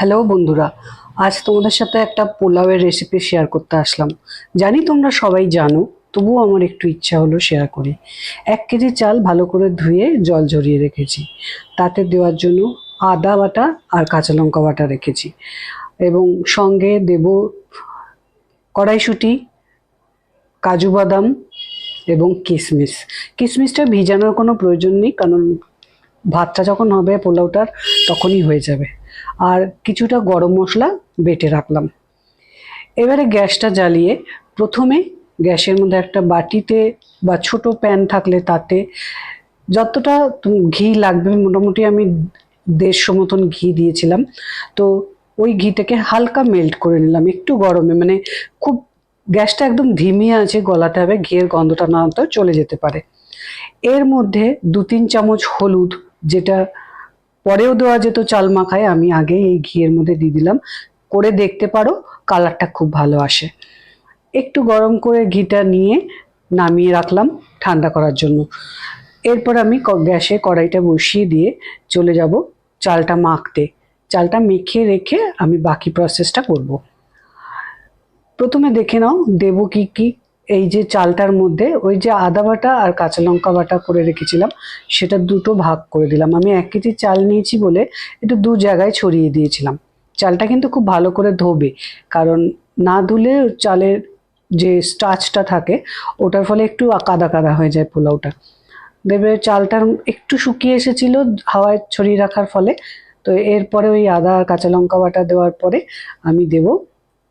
Hello বন্ধুরা, আজ তোমাদের সাথে একটা পোলাওয়ের রেসিপি শেয়ার করতে আসলাম। জানি তোমরা সবাই জানো, তবুও আমার একটু ইচ্ছা হলো শেয়ার করি। এক কেজি চাল ভালো করে ধুয়ে জল ঝরিয়ে রেখেছি। তাতে দেওয়ার জন্য আদা বাটা আর কাঁচা লঙ্কা বাটা রেখেছি। এবং সঙ্গে দেব কড়াইশুঁটি, কাজু বাদাম এবং কিশমিশ কিশমিশটা ভিজানোর কোনো প্রয়োজন নেই, কারণ ভাতটা যখন হবে পোলাওটার, তখনই হয়ে যাবে। আর কিছুটা গরম মশলা বেটে রাখলাম। এবারে গ্যাসটা জ্বালিয়ে প্রথমে গ্যাসের মধ্যে একটা বাটিতে বা ছোট প্যান থাকলে তাতে যতটা ঘি লাগবে, মোটামুটি আমি দেড়শো মতন ঘি দিয়েছিলাম। তো ওই ঘিটাকে হালকা মেল্ট করে নিলাম একটু গরমে। মানে খুব গ্যাসটা একদম ধিমি আছে, গলাতে হবে, ঘিয়ের গন্ধটা না চলে যেতে পারে। এর মধ্যে দু তিন চামচ হলুদ, যেটা পরেও দেওয়া যেত চাল মাখায়, আমি আগে এই ঘিয়ের মধ্যে দিয়ে দিলাম। করে দেখতে পারো, কালারটা খুব ভালো আসে। একটু গরম করে ঘিটা নিয়ে নামিয়ে রাখলাম ঠান্ডা করার জন্য। এরপর আমি গ্যাসে কড়াইটা বসিয়ে দিয়ে চলে যাব চালটা মাখতে। চালটা মেখে রেখে আমি বাকি প্রসেসটা করব। প্রথমে দেখে নাও, দেবো কি কি এই যে চালটার মধ্যে ওই যে আদা বাটা আর কাঁচা লঙ্কা বাটা করে রেখেছিলাম, সেটা দুটো ভাগ করে দিলাম। আমি এক কেজি চাল নিয়েছি বলে একটু দু জায়গায় ছড়িয়ে দিয়েছিলাম। চালটা কিন্তু খুব ভালো করে ধোবে, কারণ না ধুলে চালের যে স্টাচটা থাকে, ওটার ফলে একটু কাদা কাদা হয়ে যায় পোলাওটা। দেবে চালটা একটু শুকিয়ে এসেছিল হাওয়ায় ছড়িয়ে রাখার ফলে, তো এরপরে ওই আদা আর কাঁচা লঙ্কা বাটা দেওয়ার পরে আমি দেব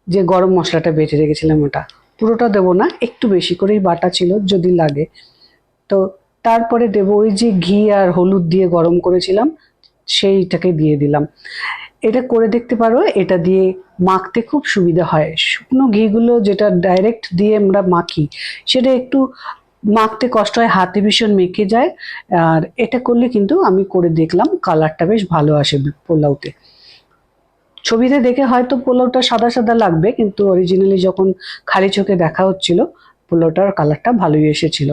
যে গরম মশলাটা বেটে রেখেছিলাম ওটা। পুরোটা দেবো না, একটু বেশি করেই বাটা ছিল যদি লাগে। তো তারপরে দেবো ওই যে ঘি আর হলুদ দিয়ে গরম করেছিলাম, সেইটাকে দিয়ে দিলাম। এটা করে দেখতে পারো, এটা দিয়ে মাখতে খুব সুবিধা হয়। শুকনো ঘিগুলো যেটা ডাইরেক্ট দিয়ে আমরা মাখি, সেটা একটু মাখতে কষ্ট হয়, হাতে ভীষণ মেখে যায়। আর এটা করলে কিন্তু আমি করে দেখলাম কালারটা বেশ ভালো আসে পোলাওতে। ছবিতে দেখে হয়তো পোলাওটা সাদা সাদা লাগবে, কিন্তু অরিজিনালি যখন খালি চোখে দেখা হচ্ছিল, পোলাওটার কালারটা ভালোই এসেছিল।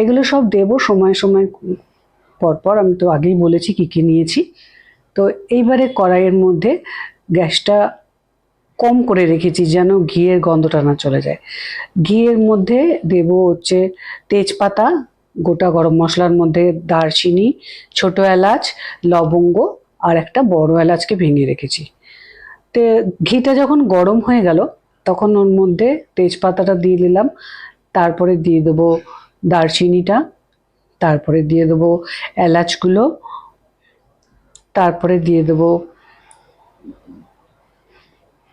এগুলো সব দেব সময় সময় পর পর, আমি তো আগেই বলেছি কী কী নিয়েছি। তো এইবারে কড়াইয়ের মধ্যে গ্যাসটা কম করে রেখেছি যেন ঘিয়ের গন্ধটা না চলে যায়। ঘিয়ের মধ্যে দেব হচ্ছে তেজপাতা, গোটা গরম মশলার মধ্যে দারচিনি, ছোট এলাচ, লবঙ্গ আর একটা বড় এলাচকে ভেঙে রেখেছি। তে, ঘিটা যখন গরম হয়ে গেল, তখন ওর মধ্যে তেজপাতাটা দিয়ে দিলাম, তারপরে দিয়ে দেবো দারচিনিটা, তারপরে দিয়ে দেবো এলাচগুলো, তারপরে দিয়ে দেবো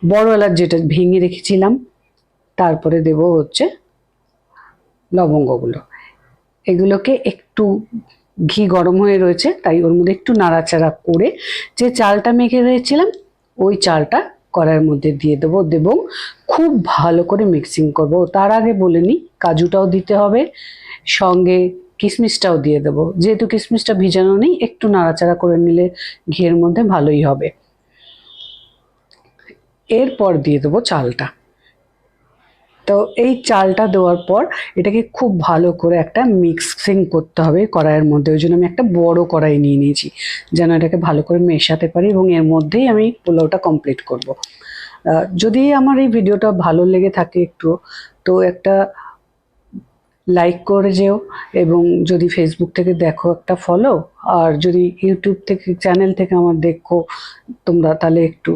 বড় এলাচ যেটা ভেঙে রেখেছিলাম, তারপরে দেব হচ্ছে লবঙ্গগুলো। এগুলোকে একটু ঘি গরম হয়ে রয়েছে, তাই ওর মধ্যে একটু নাড়াচাড়া করে যে চালটা মেখে রেখেছিলাম, ওই চালটা কড়াইয়ের মধ্যে দিয়ে দেবো এবং খুব ভালো করে মিক্সিং করব। তার আগে বলে নিই, কাজুটাও দিতে হবে, সঙ্গে কিশমিশটাও দিয়ে দেবো। যেহেতু কিশমিশটা ভিজানো নেই, একটু নাড়াচাড়া করে নিলে ঘিয়ের মধ্যে ভালোই হবে। এরপর দিয়ে দেবো চালটা। তো এই চালটা দেওয়ার পর এটাকে খুব ভালো করে একটা মিক্সিং করতে হবে কড়াইয়ের মধ্যে। ওই জন্য আমি একটা বড় কড়াই নিয়ে নিয়েছি, যেন এটাকে ভালো করে মেশাতে পারি এবং এর মধ্যেই আমি পোলাওটা কমপ্লিট করব। যদি আমার এই ভিডিওটা ভালো লেগে থাকে একটু, তো একটা লাইক করে যেও এবং যদি ফেসবুক থেকে দেখো একটা ফলো আর যদি ইউটিউব থেকে চ্যানেল থেকে আমার দেখো তোমরা, তাহলে একটু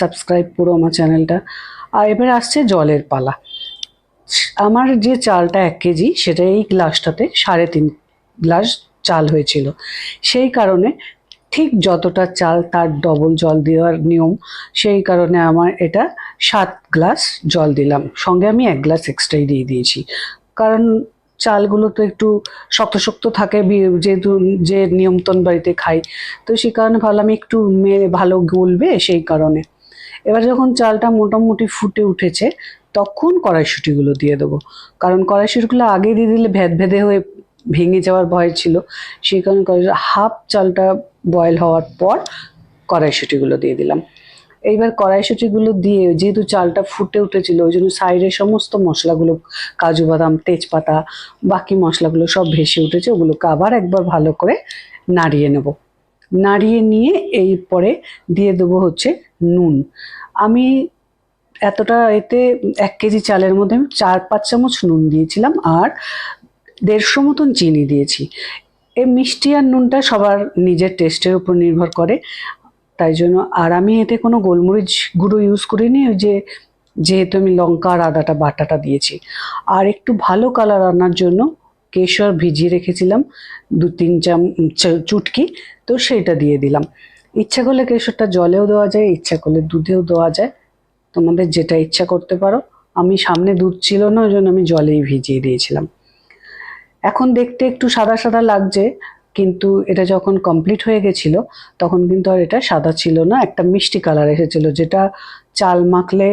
সাবস্ক্রাইব করো আমার চ্যানেলটা আর এবার আসছে জলের পালা। আমার যে চালটা এক কেজি সেটা এই গ্লাসটাতে সাড়ে তিন গ্লাস চাল হয়েছিল। সেই কারণে ঠিক যতটা চাল তার ডবল জল দেওয়ার নিয়ম, সেই কারণে আমার এটা সাত গ্লাস জল দিলাম। সঙ্গে আমি এক গ্লাস এক্সট্রাই দিয়ে দিয়েছি। কারণ চালগুলো তো একটু শক্ত শক্ত থাকে যেহেতু যে নিয়মতন বাড়িতে খাই, তো সেই কারণে ভাবলাম একটু মেয়ে ভালো গলবে সেই কারণে। এবার যখন চালটা মোটামুটি ফুটে উঠেছে, তখন কড়াইশুঁটিগুলো দিয়ে দেবো। কারণ কড়াইশুঁটিগুলো আগে দিয়ে দিলে ভেদ ভেদে হয়ে ভেঙে যাওয়ার ভয় ছিল। সেই কারণে হাফ চালটা বয়েল হওয়ার পর কড়াইশুঁটিগুলো দিয়ে দিলাম। এইবার কড়াইশুঁটিগুলো দিয়ে যেহেতু চালটা ফুটে উঠেছিল, ওই জন্য সাইডে সমস্ত মশলাগুলো, কাজু বাদাম, তেজপাতা, বাকি মশলাগুলো সব ভেসে উঠেছে, ওগুলোকে আবার একবার ভালো করে নাড়িয়ে নেব। নাড়িয়ে নিয়ে এই পরে দিয়ে দেবো হচ্ছে নুন। আমি এতটা এতে এক কেজি চালের মধ্যে আমি চার পাঁচ চামচ নুন দিয়েছিলাম আর দেড়শো মতন চিনি দিয়েছি। এই মিষ্টি আর নুনটা সবার নিজের টেস্টের উপর নির্ভর করে, তাই জন্য আর আমি এতে কোনো গোলমরিচ গুঁড়ো ইউজ করিনি, ওই যে যেহেতু আমি লঙ্কা আর আদাটা বাটাটা দিয়েছি। আর একটু ভালো কালার আনার জন্য কেশর ভিজিয়ে রেখেছিলাম, দু তিন চাম চুটকি, তো সেইটা দিয়ে দিলাম। ইচ্ছা করলে কেশরটা জলেও দেওয়া যায়, ইচ্ছা করলে দুধেও দেওয়া যায়। তোমাদের যেটা ইচ্ছা করতে পারো। আমি সামনে দুধ ছিল না ওই জন্য আমি জলেই ভিজিয়ে দিয়েছিলাম। এখন দেখতে একটু সাদা সাদা লাগছে, কিন্তু এটা যখন কমপ্লিট হয়ে গেছিল, তখন কিন্তু আর এটা সাদা ছিল না, একটা মিষ্টি কালার এসেছিল, যেটা চাল মাখলে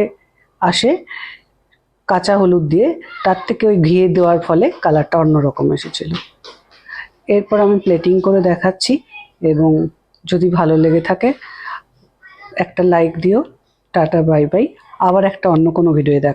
আসে। কাঁচা হলুদ দিয়ে, তার থেকে ওই ঘিয়ে দেওয়ার ফলে কালারটা অন্যরকম এসেছিল। এরপর আমি প্লেটিং করে দেখাচ্ছি এবং যদি ভালো লেগে থাকে, একটা লাইক দিও, টাটা বাই বাই আবার একটা অন্য কোনো ভিডিও দেখ